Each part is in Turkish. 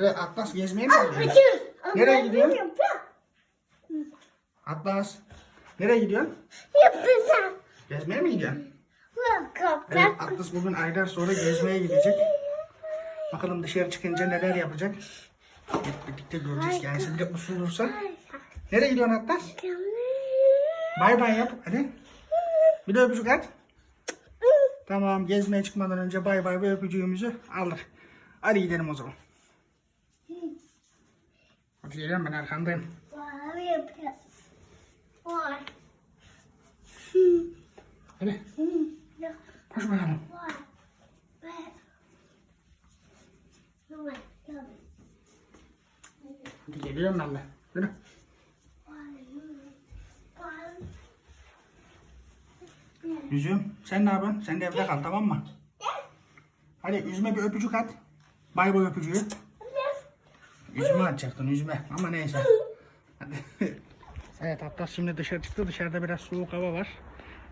Evet Atlas gezmeye mi gidiyor? Nereye gidiyor? Atlas. Nereye gidiyorsun? Yapacağım. Gezmeye mi gidiyorsun? Evet. Atlas bugün aylar sonra gezmeye gidecek. Bakalım dışarı çıkınca neler yapacak. Hep birlikte göreceğiz. Yani siz de usul olursa. Nereye gidiyorsun Atlas? Bay bay yap. Hadi. Bir de öpücük at. Tamam gezmeye çıkmadan önce bay bay ve öpücüğümüzü aldık. Hadi gidelim o zaman. Geliyorum ben arkandayım. Var yapacağız. Var. Hadi koş bakalım. Var. Hadi geliyorum ben de. Yürü. Yüzüm sen ne yapıyorsun? Sen de evde kal tamam mı? Hadi yüzüme bir öpücük at. Bay bay öpücüğü. Yüzüme atacaktın yüzüme ama neyse. Evet hatta şimdi dışarı çıktı. Dışarıda biraz soğuk hava var.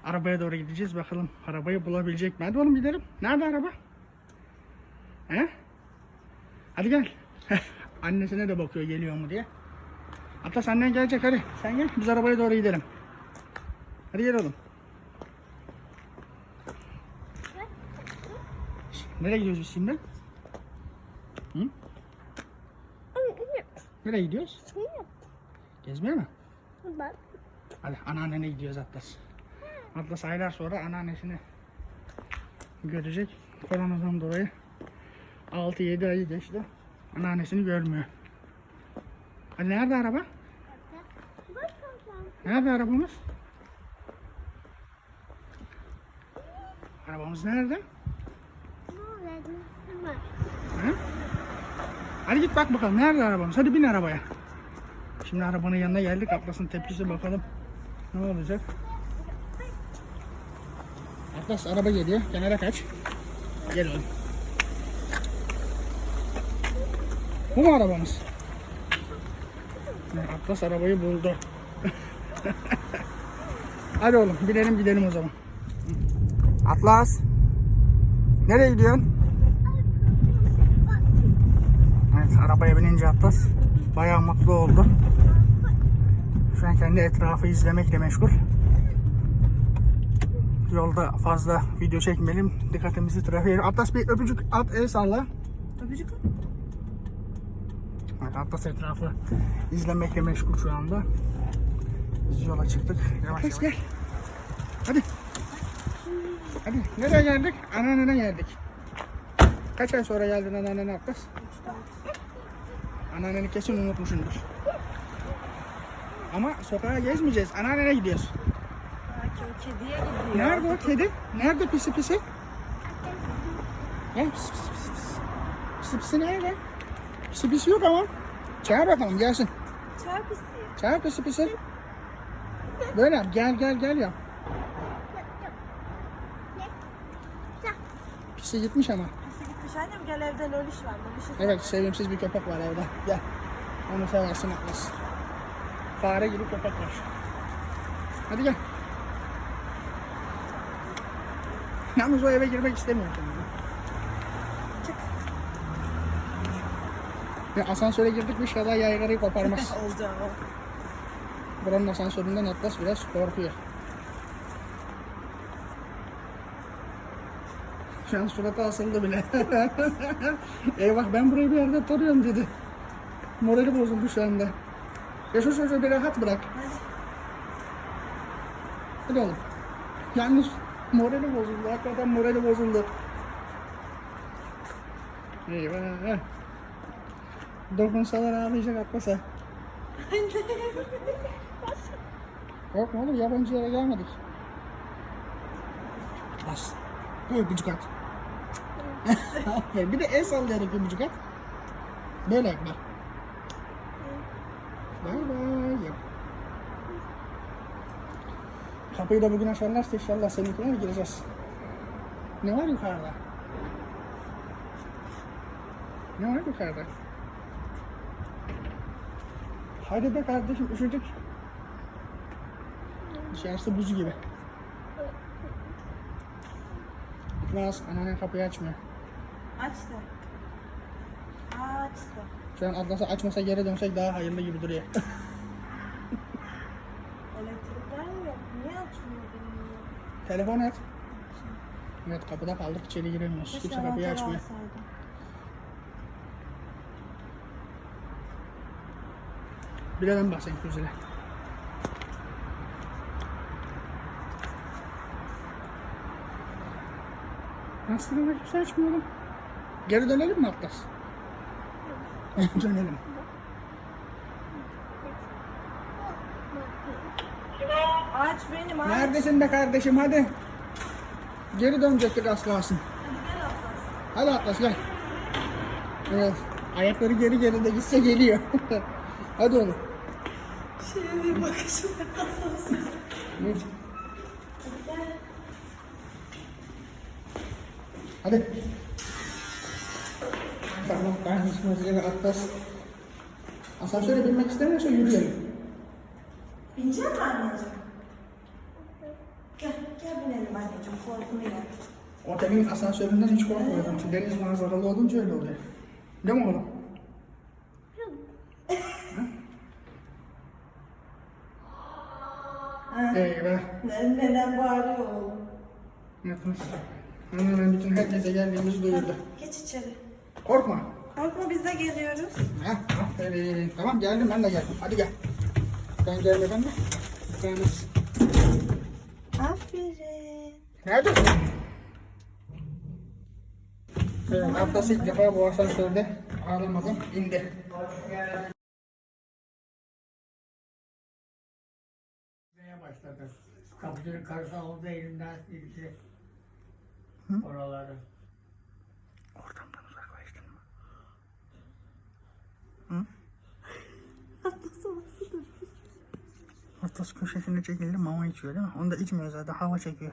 Arabaya doğru gideceğiz. Bakalım arabayı bulabilecek mi? Hadi oğlum gidelim. Nerede araba? He? Hadi gel. Annesine de bakıyor geliyor mu diye. Atlas annen gelecek hadi. Sen gel biz arabaya doğru gidelim. Hadi gel oğlum. Nereye gidiyoruz biz şimdi? Hı? Nereye gidiyoruz? Gezmeye mi? Bak. Hadi anneannene gidiyoruz Atlas. Atlas aylar sonra anneannesini görecek. Koronadan dolayı 6-7 ayı geçti. Anneannesini görmüyor. Hadi nerede araba? Nerede arabamız? Arabamız nerede? Hı? Hadi git bak bakalım nerede arabamız? Hadi bin arabaya. Şimdi arabanın yanına geldik. Atlas'ın tepkisi bakalım. Ne olacak? Atlas araba geliyor. Kenara kaç. Gel oğlum. Bu mu arabamız? Atlas arabayı buldu. Hadi oğlum binelim gidelim o zaman. Atlas. Nereye gidiyorsun? Evet arabaya binince Atlas bayağı mutlu oldu. Şu an kendi etrafı izlemekle meşgul. Yolda fazla video çekmeyelim. Dikkatimizi trafiğe. Atlas bir öpücük at el salla. Öpücük. Evet, Atlas etrafı izlemekle meşgul şu anda. Biz yola çıktık. Yavaş yavaş. Gel. Hadi. Hadi. Nereye geldik? Anneannene geldik. Kaç ay sonra geldin anneannene Atlas? Anneanneni kesin unutmuşsundur. Ama sokağa gezmeyeceğiz. Anneannene gidiyoruz. Belki o kediye gidiyor. Nerede o kedi? Nerede pisi pisi? Gel pisi pisi pisi. Pisi pisi, pisi nerede? Pisi pisi yok ama. Çağır bakalım gelsin. Çarp isteği. Çağır pisi pisi. Böyle yap. Gel gel gel yap. Pisi gitmiş ama. Gitmiş annem gel evde loliş var. Lolişi Evet sevimsiz bir köpek var evde. Gel. Onu seversin Atlas. Fare gibi köpek var. Hadi gel. Yalnız o eve girmek istemiyor şimdi. Ya asansöre girdik mi inşallah yaygarayı koparmaz. olacak o. Buranın asansöründen Atlas biraz korkuyor. Şu an suratı asıldı bile. Eyvah ben burayı bir yerde tanıyorum dedi. Morali bozuldu şu anda. Ya şu çocuğu bir rahat bırak. Hadi oğlum. Yalnız morali bozuldu. Hakikaten morali bozuldu. Eyvah. Dokunsalar ağlayacak Atlas'a. Korkma oğlum yabancı yere gelmedik. Bas. Bir öpücük at. Bir de el sallayarak öpücük at. Böyle bak. Bay bay yap. Kapıyı da bugün açarlarsa inşallah seninkine mi gireceğiz? Ne var yukarıda? Ne var yukarıda? Hadi be kardeşim üşüdük. Dışarısı buz gibi. Gitmez. Anneanne kapıyı açmıyor. Aç da. Açtı. Şu an Atlas'ı açmasa geri dönsek daha hayırlı gibi duruyor. Elektrikler mi yok? Niye açmıyor benim ya? Telefon aç. Evet kapıda kaldık içeri giremiyoruz. Keşke Kimse kapıyı anahtarı açmıyor. alsaydım. Bilelim bak sen güzele. Aslında kimse açmıyorum. Geri dönelim mi Atlas? dönelim. Aç benim aç. Neredesin be kardeşim hadi. Geri dönecektik az kalsın. Hadi gel Atlas. Hadi Atlas gel. Evet. Ayakları geri geri de gitse geliyor. hadi oğlum. Şeye bir bakışım Atlas'ın. Hadi. Tamam kardeşim üzere Atlas. Asansöre binmek istemiyorsa yürüyelim. Binecek mi anneciğim? Gel, gel binelim anneciğim. Korkunu yen. Otelin asansöründen hiç korkmuyordum. Deniz manzaralı olunca öyle oluyor. Değil mi oğlum? Eyvah. Ne, neden bağırıyor oğlum? Atlas. Hemen bütün herkese geldiğimizi duyurdu. Geç içeri. Korkma. Korkma biz de geliyoruz. Heh, aferin. Tamam geldim ben de geldim. Hadi gel. Ben gelmeden de. Gelmez. Aferin. Nerede? Evet, Atlas ilk defa bu asansörde ağlamadan indi. Kapıcının karısı aldı elinden sildi. Oraları. Ortamdan uzaklaştın mı? Atlas köşesine çekildi mama içiyor değil mi? Onu da içmiyor zaten hava çekiyor.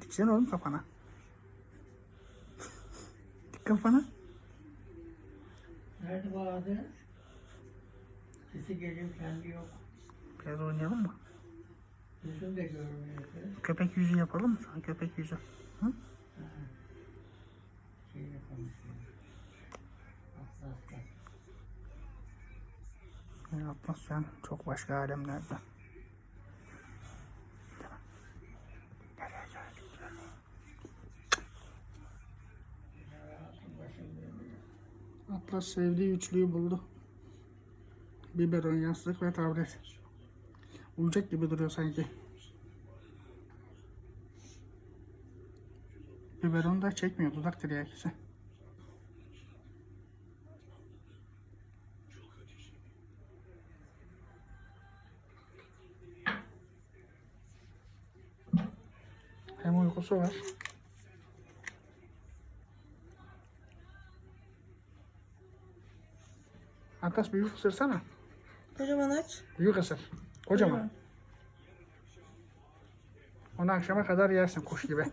Diksene oğlum kafana. Dik kafana. Nerede bağladı? Sesi geliyor kendi yok. Biraz oynayalım mı? Yüzüm de görmüyor. Köpek yüzü yapalım mı? Sana köpek yüzü. Şeyle konuşuyor. Atlas'la. Yani Atlas şu an çok başka alemlerde. Nereye geldik? Atlas sevdiği üçlüyü buldu. Biberon, yastık ve tablet. Uyuyacak gibi duruyor sanki. Biberon da çekmiyor dudak tiryakisi. Hem uykusu var. Atlas büyük ısırsana. Kocaman aç. Büyük ısır. Kocaman. Onu akşama kadar yersin kuş gibi.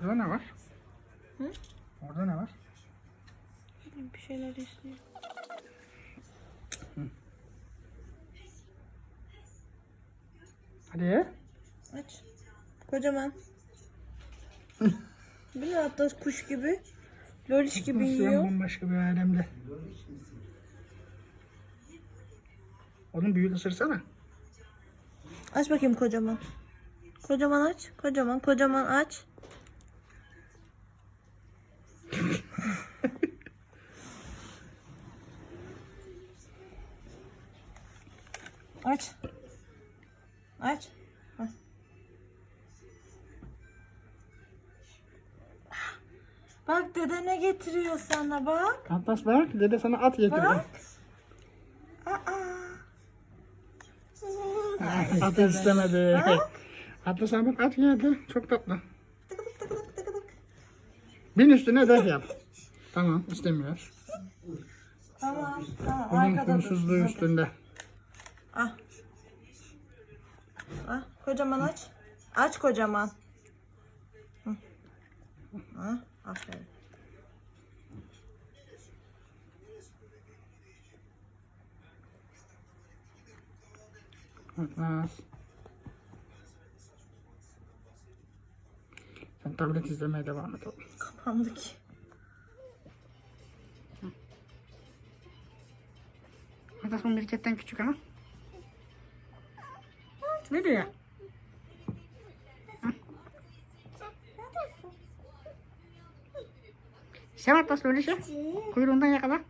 Orada ne var? Hı? Orada ne var? Bir şeyler istiyor. Hadi. Aç. Kocaman. Ne Atlas kuş gibi? Loliş gibi yiyor. bambaşka bir alemde. Onun büyük ısırsana. Aç bakayım kocaman. Kocaman aç. Kocaman kocaman aç. aç. Aç. Dede ne getiriyor sana bak. Atlas bak dede sana at getirdi. Bak. Aa. At istemedi. Atlas sana bak at geldi. Çok tatlı. Tıkıdık tıkıdık tıkıdık. Bin üstüne de yap. Tamam istemiyor. Tamam tamam dur. huysuzluğu üstünde. Ah. Ah, kocaman aç. Aç kocaman. Ah, aferin. Atlas. Sen tablet izlemeye devam et oğlum. Kapandı ki. Hatta son mirketten küçük ama. Ne diyor? Sev Atlas öyle şey. Kuyruğundan yakala.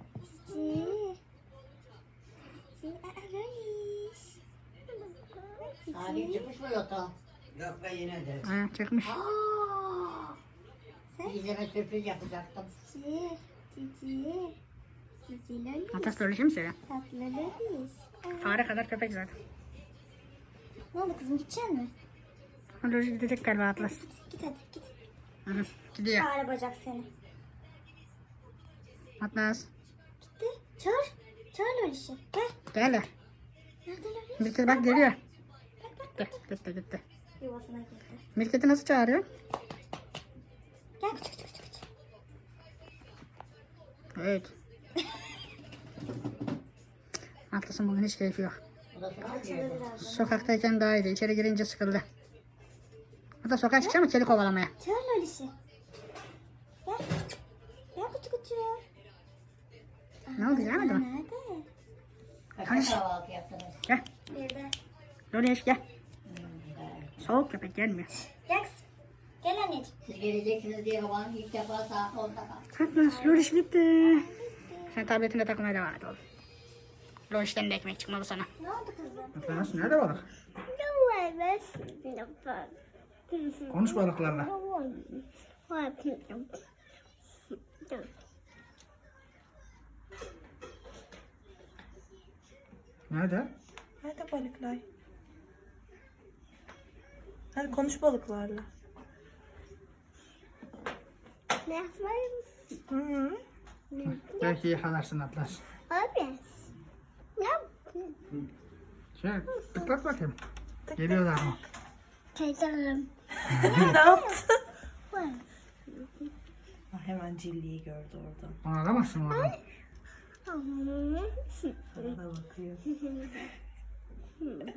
Mı yatağa? Yok ben yine de. Ha, çıkmış. Aa! Bizlere sürpriz yapacaktım. Cici. Cici. Cici loli. Atlas öyle şey mi seviyor? Tatlı loli. Fare kadar köpek zaten. Ne oldu kızım gidecek mi? Öyle gidecek galiba Atlas. Git hadi git. Hı hı, Gidiyor. Fare bacak seni. Atlas. Gitti. Çağır. Çağır lolişi. Gel. Gel. Nerede loli? Mirket bak geliyor. Gitti gitti gitti. Yuvasına girdi. Mirket'i nasıl çağırıyor? Gel küçük küçük küçük. küçük. Evet. Atlas'ın bugün hiç keyfi yok. Sokaktayken daha iyiydi. İçeri girince sıkıldı. Hatta sokağa çıkacak mı kedi kovalamaya? Çağır lolişi. Gel. Gel küçük küçük. Ne oldu gelmedi mi? Nerede? Kaçta kahvaltı yaptınız? Gel. Nerede? Loleş gel. Soğuk köpek gelmiyor. Gel kızım. Gel anneciğim. Siz geleceksiniz diye babam ilk defa saat 10'da kalktı. Atlas Loleş gitti. Sen tabletine takılmaya devam et oğlum. Loleş'ten de ekmek çıkmalı sana. Ne oldu kızım? Atlas nerede balık? Konuş balıklarla. Nerede? Nerede balıklar? Hadi konuş balıklarla. Ne yapayım? Hı -hı. Belki yakalarsın Atlas. Abi. Ne yapayım? Şey, tıklat bakayım. Geliyorlar mı? Teyzem. ne yaptın? Ah, hemen cilliyi gördü orada. Onu alamazsın oradan. Sana da bakıyor.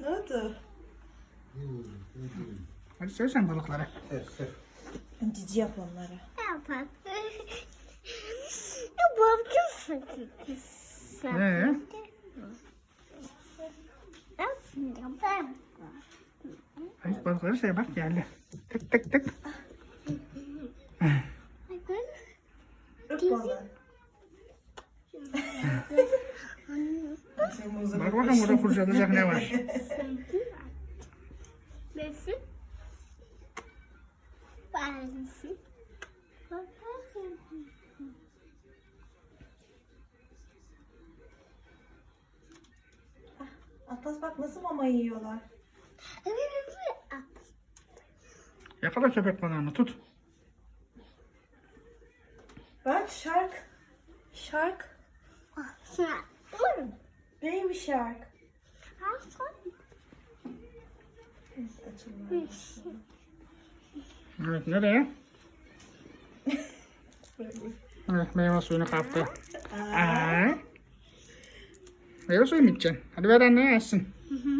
ne oldu? Hadi söyle sen balıklara. Cici yap onlara. Ne yapalım? Ya babacım Ee, Ben. hadi balıkları şey bak geldi. Tık tık tık. Bak bakalım burada kurcalayacak ne var. Nesin? Bensin. Atlas bak nasıl mama yiyorlar. Yakala köpek balığını tut. Bak shark. Shark. Baby shark. Evet nereye? Evet meyve suyunu kaptı. Aa. Meyve suyu mu içeceksin? Hadi ver anneye açsın.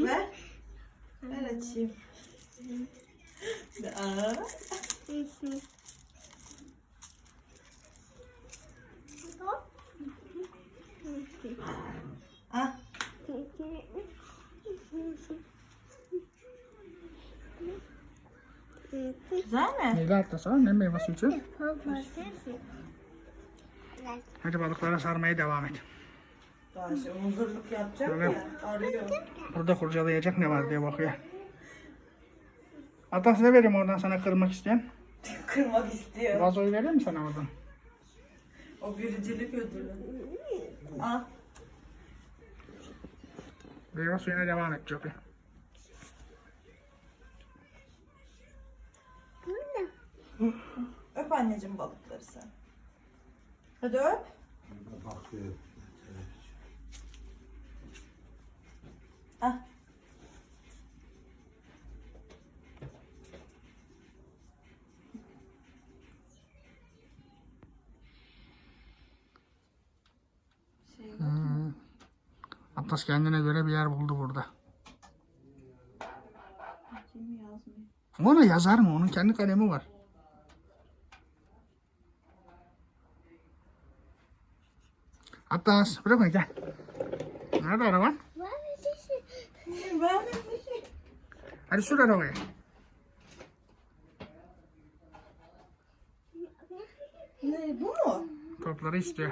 Ver. Ver açayım. Aa. Ah. Güzel mi? Neydi atlasa ne meyve içiyor? Hadi balıklara sarmaya devam et. Daha şimdi muzurluk yapacak Öyle. ya. Arıyor. Burada kurcalayacak ne var diye bakıyor. Atlas ne vereyim oradan sana kırmak isteyen? Kırmak istiyor. Vazoyu vereyim mi sana oradan? O biricilik ödülü. Ah. Meyve suyuna devam et Jopi. Öp anneciğim balıkları sen. Hadi öp. Ah. Şey, Atlas kendine göre bir yer buldu burada. Ona yazar mı? Onun kendi kalemi var. Hatta bırakma gel. Nerede araban? Hadi sür arabayı. Ne bu mu? Topları istiyor.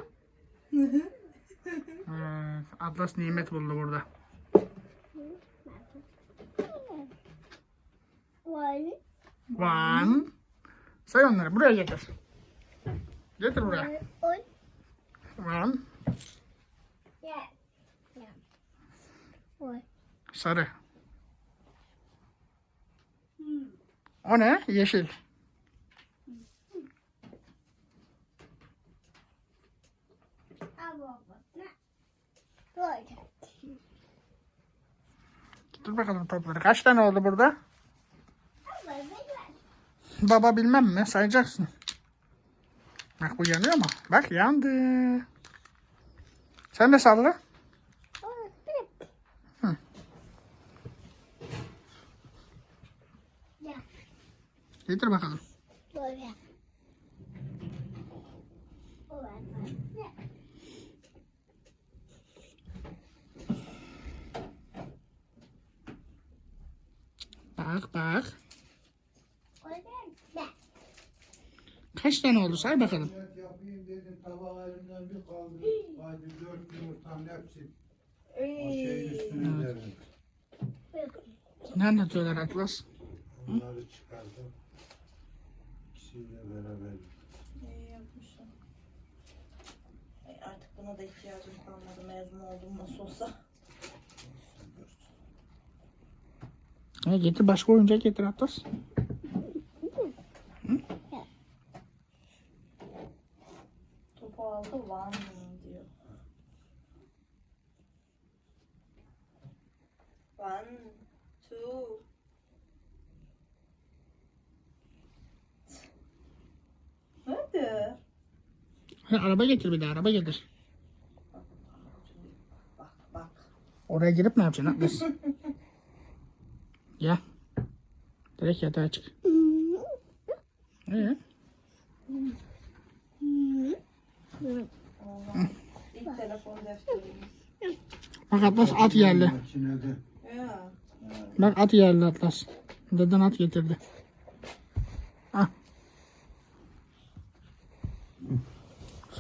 evet, Atlas nimet buldu burada. One, One. Say onları. Buraya getir. Getir buraya. one, One. Sarı. O ne? Yeşil. Dur bakalım topları. Kaç tane oldu burada? Baba bilmem mi? Sayacaksın. Bak bu yanıyor mu? Bak yandı. Sen de salla. Getir bakalım. Böyle. Bak bak. Kaç tane oldu say bakalım. Yapayım dedim tabağı elimden bir kaldırdım. Hadi dört yumurtanın hepsi o şeyin üstüne derim. Ne anlatıyorlar Atlas? Bunları çıkardım. İkisiyle beraber. İyi yapmışım. Ay, artık buna da ihtiyacım kalmadı. Mezun oldum nasıl olsa. Ha, getir başka oyuncak getir Atlas. Topu aldı one diyor. One, two. Hadi. Ha, araba getir bir de araba getir. Bak bak. Oraya girip ne yapacaksın Atlas? ya. Direkt yatağa çık. Ee? İlk telefon defterimiz. Bak Atlas at. Ya. Bak at geldi Atlas. Deden at getirdi.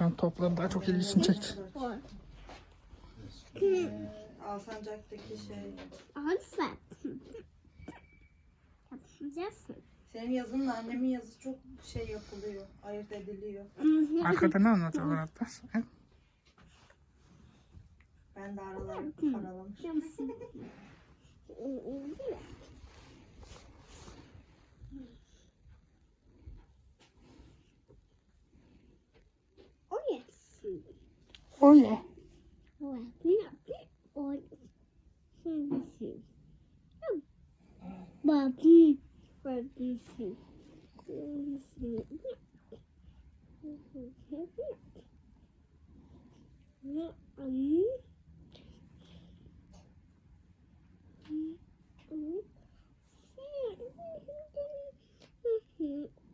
Sen topları daha çok ilgisini çekti. Alsancak'taki şey. Alfa. Yapacağız. Senin yazınla annemin yazısı çok şey yapılıyor. Ayırt ediliyor. Arkada ne anlatıyorlar? He? Ben de araları aralamışım. O ya. Oh, yeah. Oh. Babi. Babi.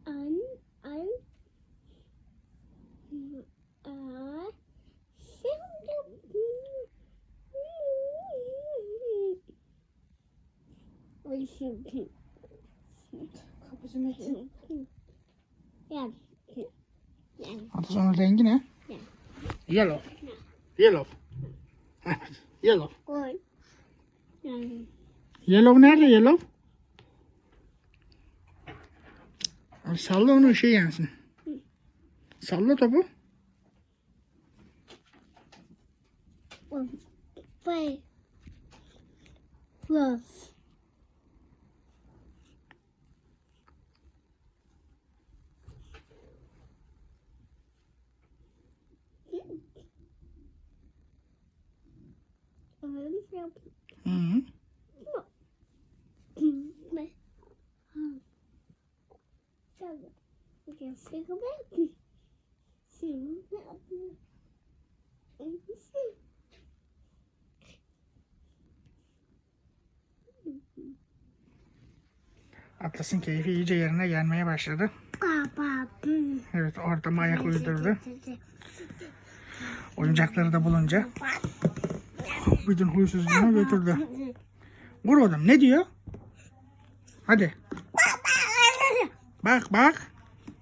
An, an, a, Kapıcı Metin. Gel. Atlas onun rengi ne? Yellow. Yellow. Evet. Yellow. Yellow nerede yellow? Abi Salla onu şey yansın. Salla topu. Five. Plus. Yap. Hı -hı. Yapayım? Atlas'ın keyfi iyice yerine gelmeye başladı. Evet ortama ayak uydurdu. Oyuncakları da bulunca bütün huysuzluğunu götürdü. Vur oğlum ne diyor? Hadi. Bak bak.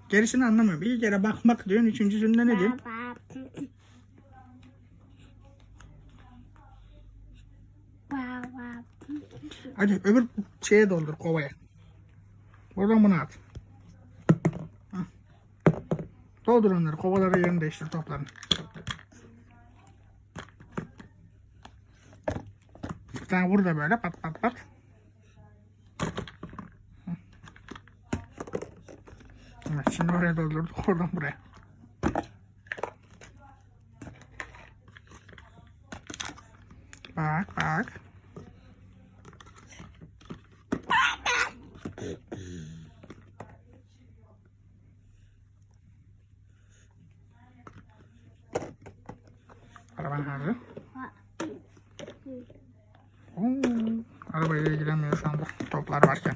Gerisini anlamıyor. Bir kere bakmak diyorsun. Üçüncüsünde ne diyor? Hadi öbür şeye doldur kovaya. Buradan bunu at. Doldur onları. Kovaları yerini değiştir toplarını. Tane vur da böyle pat pat pat. Evet şimdi oraya doldurduk. Oradan buraya. Bak bak. Барварка.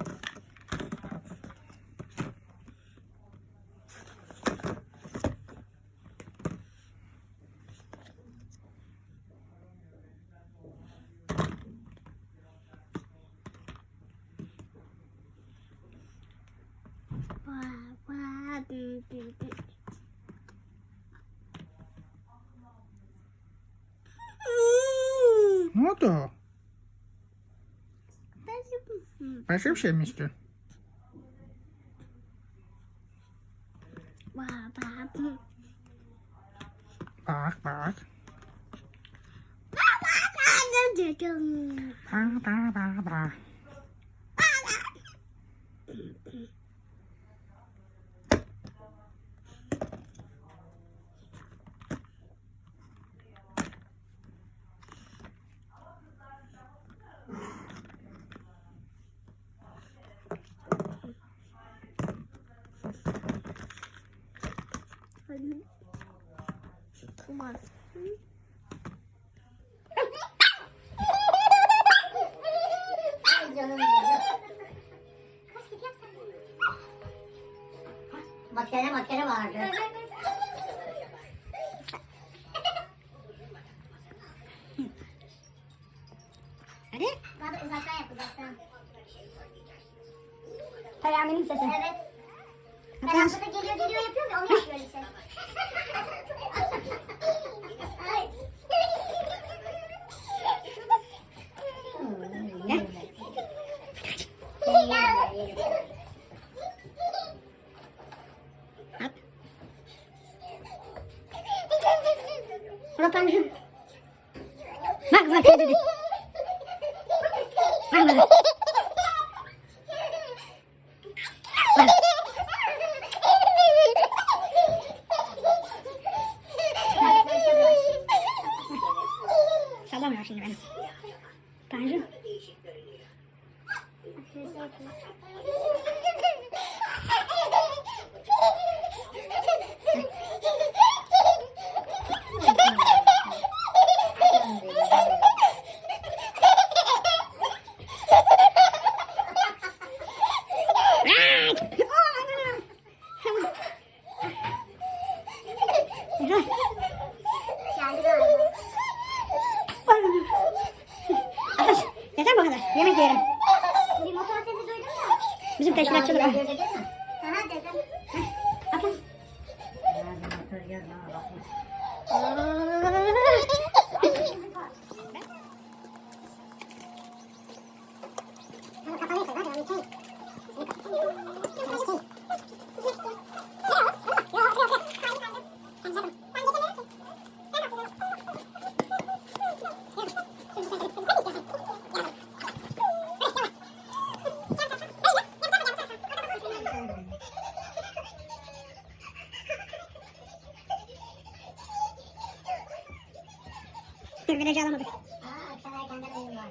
Ну да. Mi istiyorsun? Maskere maskere vardı. Hadi. Bak bak bak. Bak. Sallamıyor şimdi beni. Tanrım. Geldi galiba. Yeter bu kadar. Yemek yiyelim. Bir motor sesi duydum da. Bizim teşkilatçılık o. Dedin mi? Aha dedim. Ateş. Dur virajı alamadık. Aa, sen erkenden oyun var.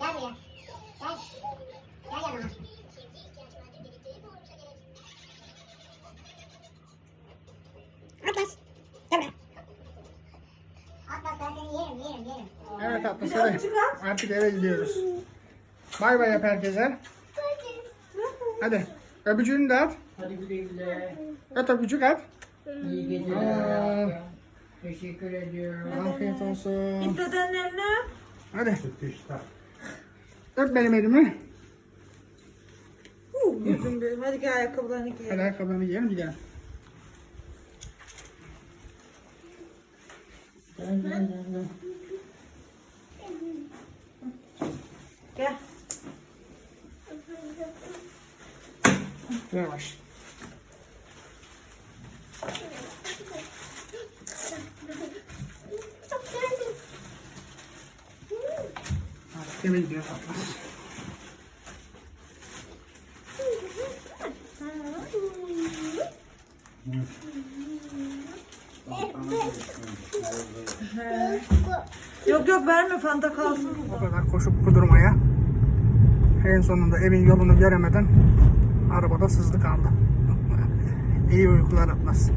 Gel buraya. Gel. Gel yanıma. Atlas Bir de hadi. öpücük at. Artık eve gidiyoruz. Bay bay yap herkese. Hadi. Öpücüğünü de at. Hadi güle güle. Öt öpücük at. İyi geceler. Teşekkür ediyorum. Afiyet olsun. Git öp. Hadi. Öp benim elimi. Yüzüm. Hadi gel ayakkabılarını giy. Hadi ayakkabılarını giyelim gidelim. Dön, dön, dön, dön. Gel. Yavaş. Hadi eve gidiyoruz Atlas. Yok yok verme fanta kalsın O kadar koşup kudurmaya. En sonunda evin yolunu göremeden arabada sızdı kaldı. İyi uykular Atlas.